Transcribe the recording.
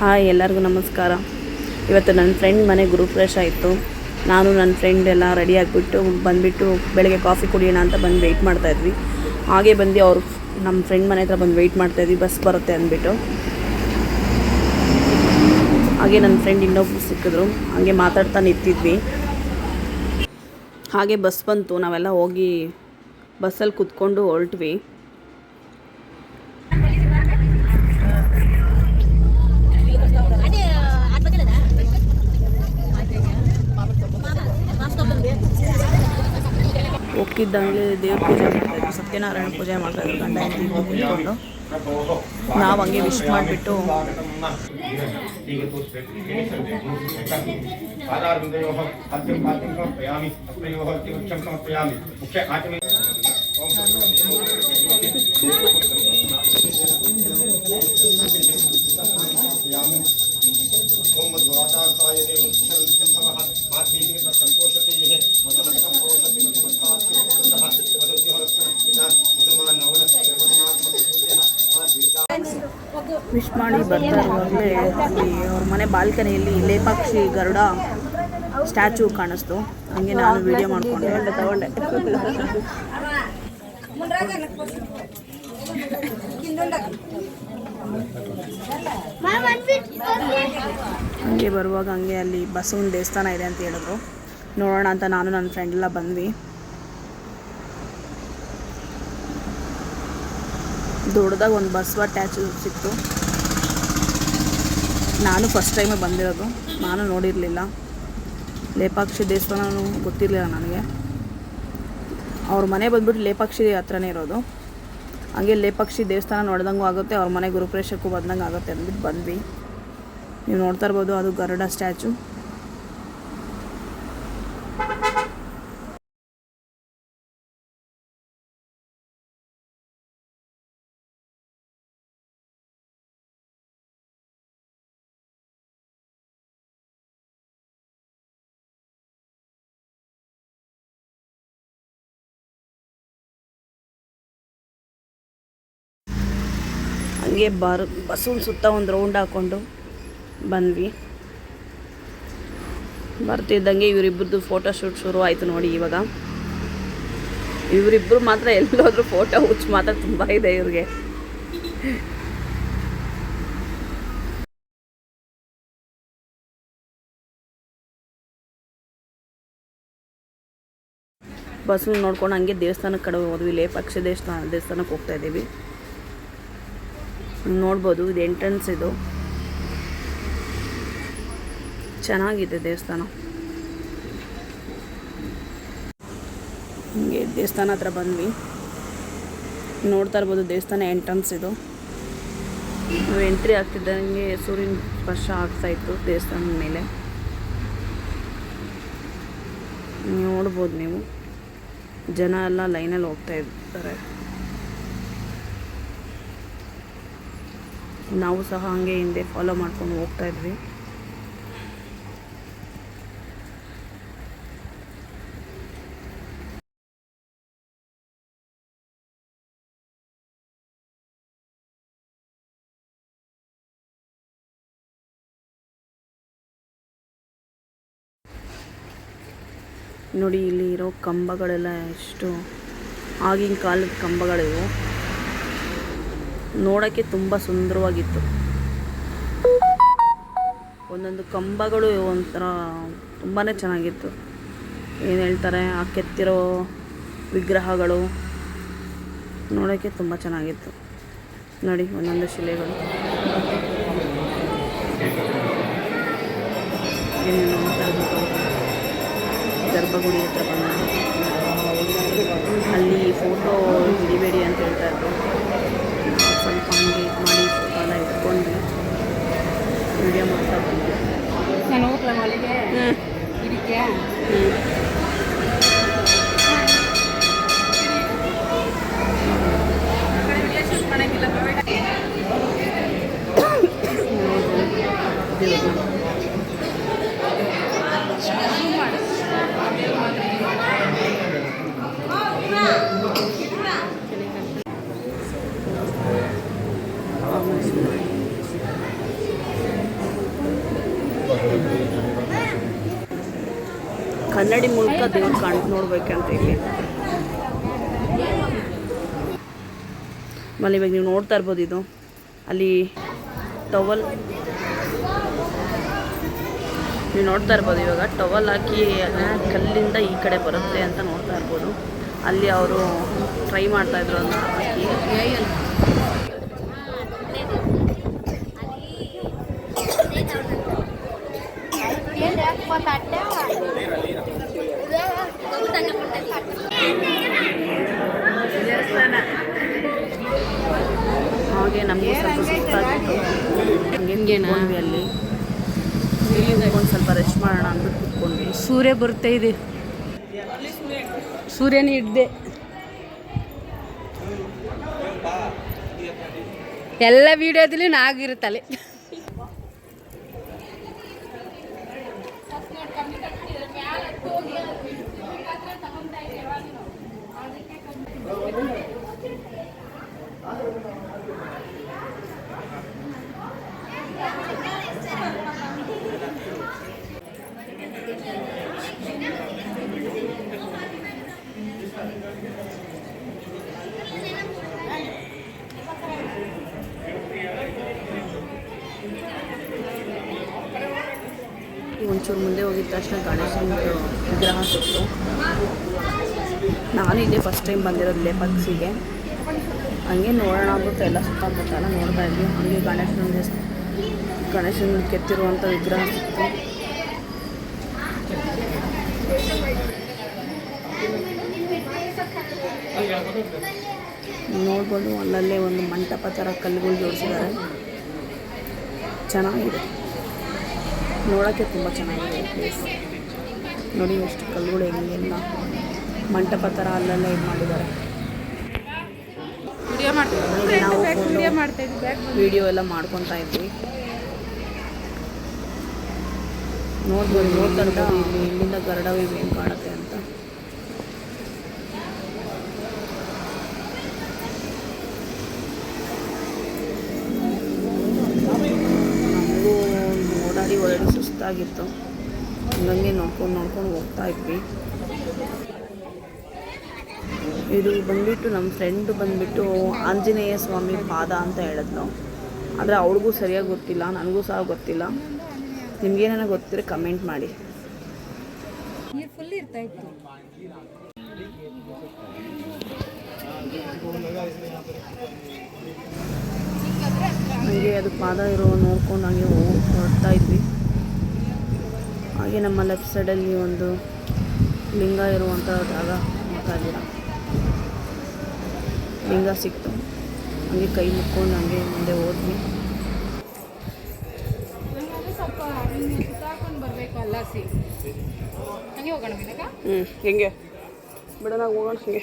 Hi ಎಲ್ಲರಿಗೂ ನಮಸ್ಕಾರ. ಇವತ್ತು ನನ್ನ ಫ್ರೆಂಡ್ ಮನೆ ಗೃಹಪ್ರವೇಶ ಆಯಿತು ನಾನು ನನ್ನ ಫ್ರೆಂಡ್ ಎಲ್ಲ ರೆಡಿ ಆಗಿಬಿಟ್ಟು ಬಂದುಬಿಟ್ಟು ಬೆಳಗ್ಗೆ ಕಾಫಿ ಕುಡಿಯೋಣ ಅಂತ ಬಂದು ವೆಯ್ಟ್ ಮಾಡ್ತಾಯಿದ್ವಿ ಹಾಗೆ ಬಂದು ಅವ್ರು ನಮ್ಮ ಫ್ರೆಂಡ್ ಮನೆ ಹತ್ರ ಬಂದು ವೆಯ್ಟ್ ಮಾಡ್ತಾಯಿದ್ವಿ ಬಸ್ ಬರುತ್ತೆ ಅಂದ್ಬಿಟ್ಟು. ಹಾಗೆ ನನ್ನ ಫ್ರೆಂಡ್ ಇನ್ನೊಬ್ರು ಸಿಕ್ಕಿದ್ರು, ಹಾಗೆ ಮಾತಾಡ್ತಾ ನಿಂತಿದ್ವಿ. ಹಾಗೆ ಬಸ್ ಬಂತು, ನಾವೆಲ್ಲ ಹೋಗಿ ಬಸ್ಸಲ್ಲಿ ಕುತ್ಕೊಂಡು ಹೊರಟ್ವಿ. की ದಂಗಲೆ ದೇವ್ರ ಪೂಜೆ ಮಾಡಬೇಕು ಸತ್ಯನಾರಾಯಣ ಪೂಜೆ ಮಾಡಬೇಕು ಗಂಡ ಹೆಂಡತಿ ನಿಂತ್ಕೊಂಡು ನಾವು ಹಂಗೆ ವಿಶ್ ಮಾಡಿಬಿಟ್ಟು ಮುಖ್ಯ ವಿಶ್ ಮಾಡಿ ಬರ್ತಾ ಇರುವಾಗಲೇ ಅಲ್ಲಿ ಅವ್ರ ಮನೆ ಬಾಲ್ಕನಿಯಲ್ಲಿ ಲೇಪಾಕ್ಷಿ ಗರುಡ ಸ್ಟ್ಯಾಚು ಕಾಣಿಸ್ತು. ಹಂಗೆ ನಾನು ವಿಡಿಯೋ ಮಾಡ್ಕೊಂಡೆ. ತಗೊಂಡೆ. ಹಂಗೆ ಬರುವಾಗ ಹಂಗೆ ಅಲ್ಲಿ ಬಸವನ ದೇವಸ್ಥಾನ ಇದೆ ಅಂತ ಹೇಳಿದ್ರು. ನೋಡೋಣ ಅಂತ ನಾನು ನನ್ನ ಫ್ರೆಂಡ್ ಎಲ್ಲ ಬಂದ್ವಿ. ದೊಡ್ಡದಾಗ ಒಂದು ಬಸವ ಟ್ಯಾಚು ಸಿಕ್ತು. ನಾನು ಫಸ್ಟ್ ಟೈಮ್ ಬಂದಿರೋದು. ನಾನು ನೋಡಿರಲಿಲ್ಲ. ಲೇಪಾಕ್ಷಿ ದೇವಸ್ಥಾನನೂ ಗೊತ್ತಿರಲಿಲ್ಲ ನನಗೆ. ಅವ್ರ ಮನೆ ಬಂದ್ಬಿಟ್ಟು ಲೇಪಾಕ್ಷಿ ಹತ್ರನೇ ಇರೋದು. ಹಾಗೆ ಲೇಪಾಕ್ಷಿ ದೇವಸ್ಥಾನ ನೋಡ್ದಂಗೂ ಆಗುತ್ತೆ, ಅವ್ರ ಮನೆ ಗುರುಪ್ರೇಷಕ್ಕೂ ಬಂದಂಗೆ ಆಗುತ್ತೆ ಅಂದ್ಬಿಟ್ಟು ಬಂದ್ವಿ. ನೀವು ನೋಡ್ತಾ ಇರ್ಬೋದು ಅದು ಗರುಡ ಸ್ಟ್ಯಾಚು. ಹಂಗೆ ಬಾರ್ ಸುತ್ತ ಒಂದು ರೌಂಡ್ ಹಾಕ್ಕೊಂಡು ಬಂದ್ವಿ. ಬರ್ತಿದ್ದಂಗೆ ಇವರಿಬ್ಬರದ್ದು ಫೋಟೋ ಶೂಟ್ ಶುರು ಆಯಿತು ನೋಡಿ ಇವಾಗ. ಇವರಿಬ್ಬರು ಮಾತ್ರ ಎಲ್ಲೋದ್ರೂ ಫೋಟೋ ಹುಚ್ಚು ಮಾತ್ರ ತುಂಬ ಇದೆ ಇವ್ರಿಗೆ. ಬಸ್ಸು ನೋಡ್ಕೊಂಡು ಹಂಗೆ ದೇವಸ್ಥಾನಕ್ಕೆ ಕಡೆ ಹೋದ್ವಿ. ಪಕ್ಷ ದೇವಸ್ಥಾನ, ದೇವಸ್ಥಾನಕ್ಕೆ ಹೋಗ್ತಾ ಇದ್ದೀವಿ. ನೋಡ್ಬೋದು, ಇದು ಎಂಟ್ರೆನ್ಸ್ ಇದು. ಚೆನ್ನಾಗಿದೆ ದೇವಸ್ಥಾನ. ಹಿಂಗೆ ದೇವಸ್ಥಾನ ಹತ್ರ ಬಂದ್ವಿ. ನೋಡ್ತಾ ಇರ್ಬೋದು ದೇವಸ್ಥಾನ ಎಂಟ್ರೆನ್ಸ್ ಇದು. ನಾವು ಎಂಟ್ರಿ ಆಗ್ತಿದ್ದಂಗೆ ಸೂರ್ಯನ ಸ್ಪರ್ಶ ಆಗ್ತಾ ಇತ್ತು ದೇವಸ್ಥಾನದ ಮೇಲೆ. ನೋಡ್ಬೋದು ನೀವು. ಜನ ಎಲ್ಲ ಲೈನಲ್ಲಿ ಹೋಗ್ತಾ ಇರ್ತಾರೆ ನಾವು ಸಹ ಹಾಗೆ ಹಿಂದೆ ಫಾಲೋ ಮಾಡ್ಕೊಂಡು ಹೋಗ್ತಾ ಇದ್ವಿ. ನೋಡಿ, ಇಲ್ಲಿ ಇರೋ ಕಂಬಗಳೆಲ್ಲ ಎಷ್ಟು ಆಗಿನ ಕಾಲದ ಕಂಬಗಳಿವು. ನೋಡೋಕ್ಕೆ ತುಂಬ ಸುಂದರವಾಗಿತ್ತು. ಒಂದೊಂದು ಕಂಬಗಳು ಒಂಥರ ತುಂಬಾ ಚೆನ್ನಾಗಿತ್ತು. ಏನು ಹೇಳ್ತಾರೆ, ಆ ಕೆತ್ತಿರೋ ವಿಗ್ರಹಗಳು ನೋಡೋಕ್ಕೆ ತುಂಬ ಚೆನ್ನಾಗಿತ್ತು. ನೋಡಿ, ಒಂದೊಂದು ಶಿಲೆಗಳು. ಗರ್ಭಗುಡಿ ಹತ್ರ ಬಂದು. ಅಲ್ಲಿ ಫೋಟೋ ಹಿಡಿಬೇಡಿ ಅಂತ ಹೇಳ್ತಾ ಇದ್ರು. ಸ್ವಲ್ಪ ಹಂಗೆ ಇದು ಮಾಡಿ ಫೋಟೋ ಎಲ್ಲ ಇಟ್ಕೊಂಡು ವಿಡಿಯೋ ಮಾಡ್ತಾ ಬಂದೆ. ನಾನು ಹೋಗ್ಲಾ ಹ್ಞೂ ಇದಕ್ಕೆ? ಮಾಡಂಗಿಲ್ಲ ಕನ್ನಡಿ ಮೂಲಕ ದೇವ್ರು ಕಾಣ್ ನೋಡ್ಬೇಕಂತ ಇಲ್ಲಿ. ಆಮೇಲೆ ಇವಾಗ ನೀವು ನೋಡ್ತಾ ಇರ್ಬೋದು ಇದು. ಅಲ್ಲಿ ಟವಲ್. ನೀವು ನೋಡ್ತಾ ಇರ್ಬೋದು ಇವಾಗ ಟವಲ್ ಹಾಕಿ ಕಲ್ಲಿಂದ ಈ ಕಡೆ ಬರುತ್ತೆ ಅಂತ ನೋಡ್ತಾ ಇರ್ಬೋದು. ಅಲ್ಲಿ ಅವರು ಟ್ರೈ ಮಾಡ್ತಾ ಇದ್ರು ಅದನ್ನ ಹಾಕಿ. ಹಾಗೆ ಸ್ವಲ್ಪ ಸ್ವಲ್ಪ ರೆಸ್ಟ್ ಮಾಡೋಣ ಅಂದ್ಬಿಟ್ಟು ಕುತ್ಕೊಂಡ್ವಿ. ಸೂರ್ಯ ಬರ್ತಾ ಇದೆ. ಸೂರ್ಯನ ಹಿಡ್ದೆ ಎಲ್ಲ ವಿಡಿಯೋದಲ್ಲಿ ನಾಗಿರುತ್ತಲೆ ಒಂಚೂರು ಮುಂದೆ ಹೋಗಿದ ತಕ್ಷಣ ಗಣೇಶನ ವಿಗ್ರಹ ಸಿಕ್ತು ನಾನು ಇದೇ ಫಸ್ಟ್ ಟೈಮ್ ಬಂದಿರೋದು ಲೇಪಕ್ಸಿಗೆ ಹಂಗೆ ನೋಡೋಣ ಅಂತ ಎಲ್ಲ ಸುತ್ತಮುತ್ತ ನೋಡ್ತಾ ಇದ್ವಿ. ಹಂಗೆ ಗಣೇಶನ ಗಣೇಶನ ಕೆತ್ತಿರುವಂಥ ವಿಗ್ರಹ ಸಿಕ್ತು. ನೋಡ್ಬೋದು ಅಲ್ಲಲ್ಲೇ ಒಂದು ಮಂಟಪ ಥರ ಕಲ್ಲುಗಳು ಜೋಡಿಸಿದ್ದಾರೆ. ಚೆನ್ನಾಗಿದೆ. ನೋಡೋಕ್ಕೆ ತುಂಬ ಚೆನ್ನಾಗಿದೆ ಪ್ಲೇಸ್ ನೋಡಿ ಎಷ್ಟು ಕಲ್ಲುಗಳು ಹೆಂಗೆಲ್ಲ ಮಂಟಪ ಥರ ಅಲ್ಲೆಲ್ಲ ಇದು ಮಾಡಿದ್ದಾರೆ. ವಿಡಿಯೋ ನಾವು ಎಲ್ಲ ಮಾಡ್ಕೊತಾ ಇದ್ವಿ. ನೋಡ್ಬೋದು ಇಲ್ಲಿ ಇಲ್ಲಿಂದ ಗರಡವೇ ಏನು ಕಾಣುತ್ತೆ ಅಂತ ನಮಗೂ ಓಡಾಡಿ ಸುಸ್ತಾಗಿತ್ತು ಹಂಗಂಗೆ ನೋಡ್ಕೊಂಡು ನೋಡ್ಕೊಂಡು ಹೋಗ್ತಾ ಇದ್ವಿ. ಇದು ಬಂದ್ಬಿಟ್ಟು ನಮ್ಮ ಫ್ರೆಂಡ್ ಬಂದ್ಬಿಟ್ಟು ಆಂಜನೇಯ ಸ್ವಾಮಿ ಪಾದ ಅಂತ ಹೇಳಿದ್ಲು. ಆದರೆ ಅವಳಿಗೂ ಸರಿಯಾಗಿ ಗೊತ್ತಿಲ್ಲ ನನಗೂ ಸಹ ಗೊತ್ತಿಲ್ಲ. ನಿಮ್ಗೇನೇನ ಗೊತ್ತಿದ್ರೆ ಕಮೆಂಟ್ ಮಾಡಿ. ಫುಲ್ ಇರ್ತಾ ಇತ್ತು. ಹಾಗೆ ಅದು ಪಾದ ಇರೋ ನೋಡ್ಕೊಂಡು ಹಂಗೆ ಹೋಗ್ತಾ ಇದ್ವಿ. ಹಾಗೆ ನಮ್ಮ ಲೆಫ್ಟ್ ಸೈಡಲ್ಲಿ ಒಂದು ಲಿಂಗ ಇರುವಂಥ ಜಾಗ ನೋಡ್ತಾ ಇದ್ದೀರಾ ಲಿಂಗ ಸಿಕ್ತು. ಹಂಗೆ ಕೈ ಮುಕ್ಕೊಂಡು ಹಂಗೆ ಮುಂದೆ ಹೋದ್ವಿ. ಹ್ಞೂ ಹೆಂಗೆ ಬಿಡೋಣ ಹೋಗೋಣ ಹಂಗೆ.